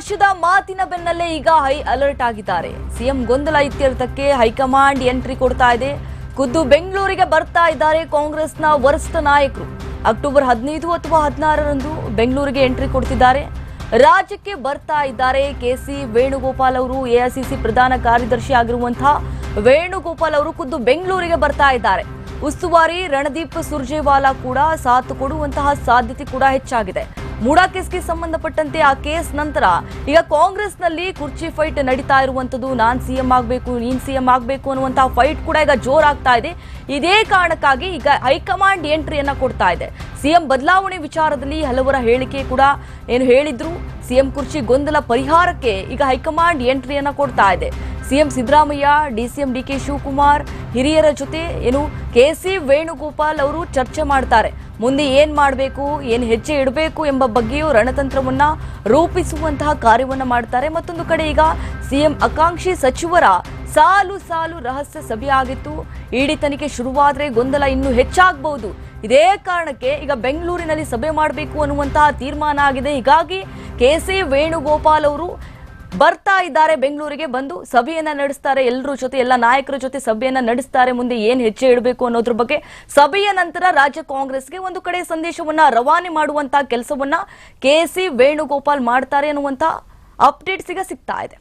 ವರ್ಷದ ಮಾತಿನ ಬೆನ್ನಲ್ಲೇ ಈಗ ಹೈ ಅಲರ್ಟ್ ಆಗಿದ್ದಾರೆ. ಸಿಎಂ ಗೊಂದಲ ಇತ್ಯರ್ಥಕ್ಕೆ ಹೈಕಮಾಂಡ್ ಎಂಟ್ರಿ ಕೊಡ್ತಾ ಇದೆ. ಖುದ್ದು ಬೆಂಗಳೂರಿಗೆ ಬರ್ತಾ ಇದ್ದಾರೆ ಕಾಂಗ್ರೆಸ್ನ ವರಿಷ್ಠ ನಾಯಕರು. ಅಕ್ಟೋಬರ್ ಹದಿನೈದು ಅಥವಾ ಹದಿನಾರರಂದು ಬೆಂಗಳೂರಿಗೆ ಎಂಟ್ರಿ ಕೊಡ್ತಿದ್ದಾರೆ. ರಾಜ್ಯಕ್ಕೆ ಬರ್ತಾ ಇದ್ದಾರೆ ಕೆಸಿ ವೇಣುಗೋಪಾಲ್ ಅವರು ಎಐಸಿಸಿ ಪ್ರಧಾನ ಕಾರ್ಯದರ್ಶಿ ಆಗಿರುವಂತಹ ವೇಣುಗೋಪಾಲ್ ಅವರು ಖುದ್ದು ಬೆಂಗಳೂರಿಗೆ ಬರ್ತಾ ಇದ್ದಾರೆ. ಉಸ್ತುವಾರಿ ರಣದೀಪ್ ಸುರ್ಜೇವಾಲಾ ಕೂಡ ಸಾಥ್ ಕೊಡುವಂತಹ ಸಾಧ್ಯತೆ ಕೂಡ ಹೆಚ್ಚಾಗಿದೆ. ಮೂಡಾ ಕೇಸ್ಗೆ ಸಂಬಂಧಪಟ್ಟಂತೆ ಆ ಕೇಸ್ ನಂತರ ಈಗ ಕಾಂಗ್ರೆಸ್ನಲ್ಲಿ ಕುರ್ಚಿ ಫೈಟ್ ನಡೀತಾ ಇರುವಂತದ್ದು ನಾನ್ ಸಿಎಂ ಆಗಬೇಕು, ನೀನ್ ಸಿಎಂ ಆಗಬೇಕು ಅನ್ನುವಂತಹ ಫೈಟ್ ಕೂಡ ಈಗ ಜೋರಾಗ್ತಾ ಇದೆ. ಇದೇ ಕಾರಣಕ್ಕಾಗಿ ಈಗ ಹೈಕಮಾಂಡ್ ಎಂಟ್ರಿಯನ್ನ ಕೊಡ್ತಾ ಇದೆ. ಸಿಎಂ ಬದಲಾವಣೆ ವಿಚಾರದಲ್ಲಿ ಹಲವರ ಹೇಳಿಕೆ ಕೂಡ ಏನು ಹೇಳಿದ್ರು. ಸಿಎಂ ಕುರ್ಚಿ ಗೊಂದಲ ಪರಿಹಾರಕ್ಕೆ ಈಗ ಹೈಕಮಾಂಡ್ ಎಂಟ್ರಿಯನ್ನ ಕೊಡ್ತಾ ಇದೆ. CM Siddaramaiah DCM D K Shivakumar, ಹಿರಿಯರ ಜೊತೆ ಏನು ಕೆ ಸಿ ವೇಣುಗೋಪಾಲ್ ಅವರು ಚರ್ಚೆ ಮಾಡ್ತಾರೆ. ಮುಂದೆ ಏನ್ ಮಾಡಬೇಕು, ಏನ್ ಹೆಜ್ಜೆ ಇಡಬೇಕು ಎಂಬ ಬಗ್ಗೆಯೂ ರಣತಂತ್ರವನ್ನ ರೂಪಿಸುವಂತಹ ಕಾರ್ಯವನ್ನು ಮಾಡ್ತಾರೆ. ಮತ್ತೊಂದು ಕಡೆ ಈಗ ಸಿಎಂ ಆಕಾಂಕ್ಷಿ ಸಚಿವರ ಸಾಲು ಸಾಲು ರಹಸ್ಯ ಸಭೆ ಆಗಿತ್ತು. ಇಡಿ ತನಿಖೆ ಶುರುವಾದ್ರೆ ಗೊಂದಲ ಇನ್ನೂ ಹೆಚ್ಚಾಗಬಹುದು. ಇದೇ ಕಾರಣಕ್ಕೆ ಈಗ ಬೆಂಗಳೂರಿನಲ್ಲಿ ಸಭೆ ಮಾಡಬೇಕು ಅನ್ನುವಂತಹ ತೀರ್ಮಾನ ಆಗಿದೆ. ಹೀಗಾಗಿ ಕೆ ಸಿ ವೇಣುಗೋಪಾಲ್ ಅವರು ಬರ್ತಾ ಇದ್ದಾರೆ ಬೆಂಗಳೂರಿಗೆ, ಬಂದು ಸಭೆಯನ್ನ ನಡೆಸ್ತಾರೆ. ಎಲ್ಲರೂ ಜೊತೆ, ಎಲ್ಲ ನಾಯಕರ ಜೊತೆ ಸಭೆಯನ್ನ ನಡೆಸ್ತಾರೆ. ಮುಂದೆ ಏನ್ ಹೆಜ್ಜೆ ಇಡಬೇಕು ಅನ್ನೋದ್ರ ಬಗ್ಗೆ ಸಭೆಯ ನಂತರ ರಾಜ್ಯ ಕಾಂಗ್ರೆಸ್ಗೆ ಒಂದು ಕಡೆ ಸಂದೇಶವನ್ನ ರವಾನೆ ಮಾಡುವಂತಹ ಕೆಲಸವನ್ನ ಕೆ ಸಿ ವೇಣುಗೋಪಾಲ್ ಮಾಡ್ತಾರೆ ಅನ್ನುವಂತ ಅಪ್ಡೇಟ್ಸ್ ಈಗ ಸಿಗ್ತಾ ಇದೆ.